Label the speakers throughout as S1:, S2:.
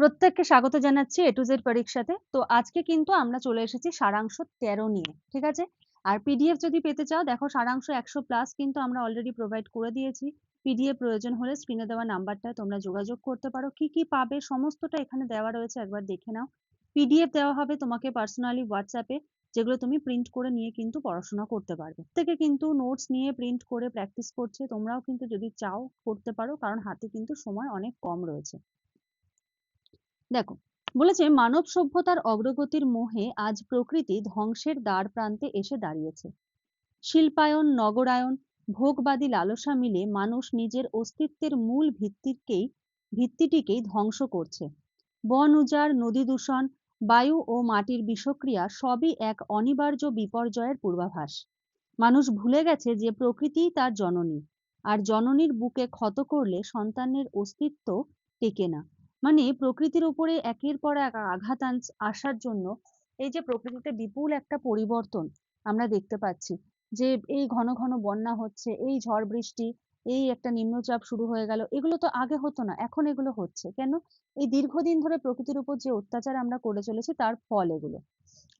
S1: প্রত্যেককে স্বাগত জানাচ্ছি এ টু জেড পরীক্ষাতে তো। আজকে কিন্তু আমরা চলে এসেছি সারাংশ তেরো নিয়ে, ঠিক আছে? আর পিডিএফ যদি পেতে চাও, দেখো সারাংশ একশো প্লাস কিন্তু আমরা অলরেডি প্রোভাইড করে দিয়েছি। পিডিএফ প্রয়োজন হলে স্ক্রিনে দেওয়া নাম্বারটায় তোমরা যোগাযোগ করতে পারো। কি কি পাবে, সমস্তটা এখানে দেওয়া রয়েছে, একবার দেখে নাও। পিডিএফ দেওয়া হবে তোমাকে পার্সোনালি হোয়াটসঅ্যাপে যেগুলো তুমি প্রিন্ট করে নিয়ে কিন্তু পড়াশোনা করতে পারবে। থেকে কিন্তু নোটস নিয়ে প্রিন্ট করে প্র্যাকটিস করছে, তোমরাও কিন্তু যদি চাও করতে পারো, কারণ হাতে কিন্তু সময় অনেক কম রয়েছে। দেখো, বলেছে মানব সভ্যতার অগ্রগতির মোহে আজ প্রকৃতি ধ্বংসের দ্বার প্রান্তে এসে দাঁড়িয়েছে। শিল্পায়ন, নগরায়ন, ভোগবাদী লালসা মিলে মানুষ নিজের অস্তিত্বের মূল ভিত্তিকেই, ভিত্তিটিকেই ধ্বংস করছে। বন উজাড়, নদী দূষণ, বায়ু ও মাটির বিষক্রিয়া সবই এক অনিবার্য বিপর্যয়ের পূর্বাভাস। মানুষ ভুলে গেছে যে প্রকৃতিই তার জননী, আর জননীর বুকে ক্ষত করলে সন্তানের অস্তিত্ব টেকে না। মানে প্রকৃতির উপরে একের পর এক আঘাত আসার জন্য এই যে প্রকৃতিতে বিপুল একটা পরিবর্তন আমরা দেখতে পাচ্ছি। যে এই ঘন ঘন বন্যা হচ্ছে, এই ঝড় বৃষ্টি, এই একটা নিম্নচাপ শুরু হয়ে গেল, এগুলো তো আগে হতো না, এখন এগুলো হচ্ছে। কেন? এই দীর্ঘদিন ধরে প্রকৃতির উপর যে অত্যাচার আমরা করে চলেছি তার ফল এগুলো।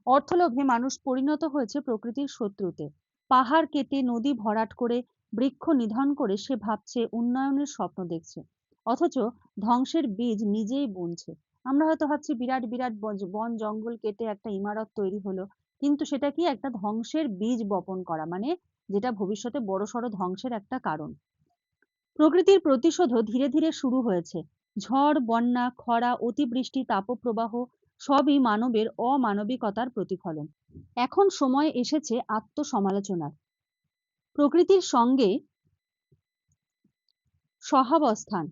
S1: অর্থলোভে মানুষ পরিণত হয়েছে প্রকৃতির শত্রুতে। পাহাড় কেটে নদী ভরাট করে, বৃক্ষ নিধন করে সে ভাবছে, উন্নয়নের স্বপ্ন দেখছে। অথচ ধ্বংসের বীজ নিজেই বুনছে। আমরা হয়তো ভাবছি, বিরাট বিরাট বন জঙ্গল কেটে একটা ইমারত তৈরি হলো, কিন্তু সেটা কি একটা ধ্বংসের বীজ বপন করা? মানে যেটা ভবিষ্যতে বড়সড় ধ্বংসের একটা কারণ। প্রকৃতির প্রতিশোধও ধীরে ধীরে শুরু হয়েছে। ঝড়, বন্যা, খরা, অতিবৃষ্টি, তাপপ্রবাহ সবই মানবের অমানবিকতার প্রতিফলন। এখন সময় এসেছে আত্মসমালোচনার। প্রকৃতির সঙ্গে সহাবস্থান।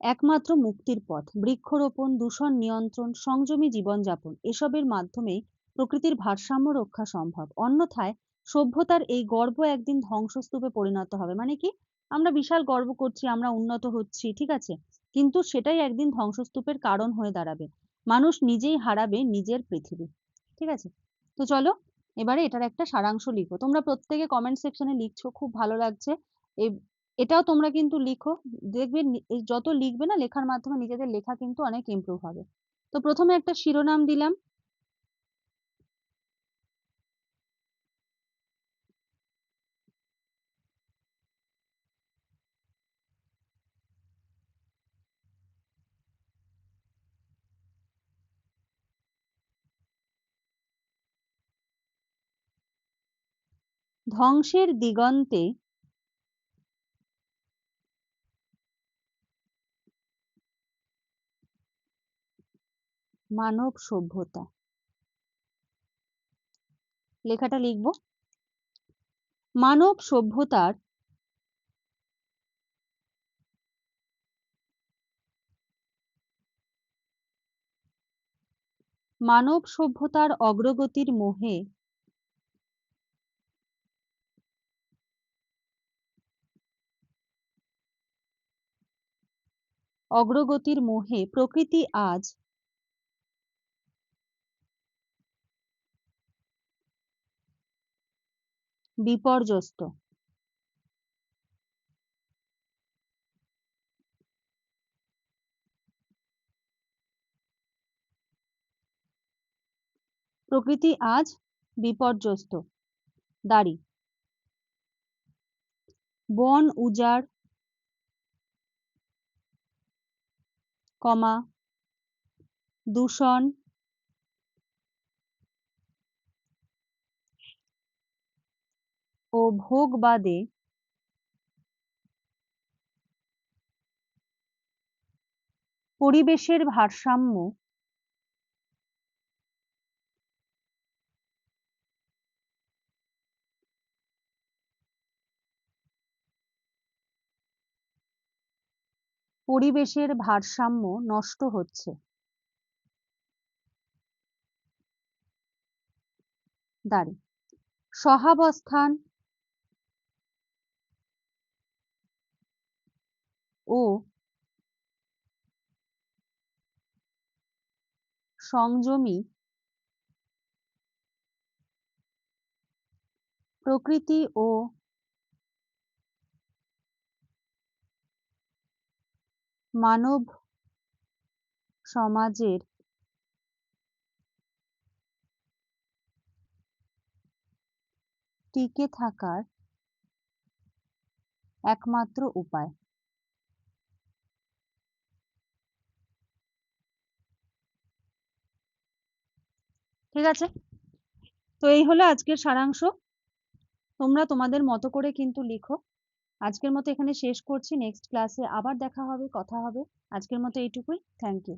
S1: একমাত্র মুক্তির পথ। বৃক্ষরোপণ, দূষণ নিয়ন্ত্রণ, সংযমী জীবনযাপন, এসবের মাধ্যমে প্রকৃতির ভারসাম্য রক্ষা সম্ভব। অন্যথায় সভ্যতার এই গর্ব একদিন ধ্বংসস্তূপে পরিণত হবে। মানে কি? আমরা বিশাল গর্ব করছি, আমরা উন্নত হচ্ছি, ঠিক আছে? কিন্তু সেটাই একদিন ধ্বংসস্তূপের কারণ হয়ে দাঁড়াবে। মানুষ নিজেই হারাবে নিজের পৃথিবী, ঠিক আছে? তো চলো, এবারে এটার একটা সারাংশ লিখো। তোমরা প্রত্যেকে কমেন্ট সেকশনে লিখছো, খুব ভালো লাগছে। এই এটাও তোমরা কিন্তু লিখো। দেখবে যত লিখবে না লেখার মাধ্যমে নিজেদের লেখা কিন্তু অনেক ইমপ্রুভ হবে। তো প্রথমে একটা শিরোনাম দিলাম। ধ্বংসের দিগন্তে মানব সভ্যতা। লেখাটা লিখব। মানব সভ্যতার মানব সভ্যতার অগ্রগতির মোহে অগ্রগতির মোহে প্রকৃতি আজ বিপর্যস্ত। প্রকৃতি আজ বিপর্যস্ত। দাড়ি। বন উজাড় কমা দূষণ ও ভোগবাদে পরিবেশের ভারসাম্য পরিবেশের ভারসাম্য নষ্ট হচ্ছে। দাঁড়ি। সহাবস্থান ও। সংযমী। প্রকৃতি ও মানব সমাজের টিকে থাকার একমাত্র উপায়। ঠিক আছে? তো এই হলো আজকের সারাংশ। তোমরা তোমাদের মতো করে কিন্তু লিখো। আজকের মতো এখানে শেষ করছি। নেক্সট ক্লাসে আবার দেখা হবে, কথা হবে। আজকের মতো এইটুকুই। Thank you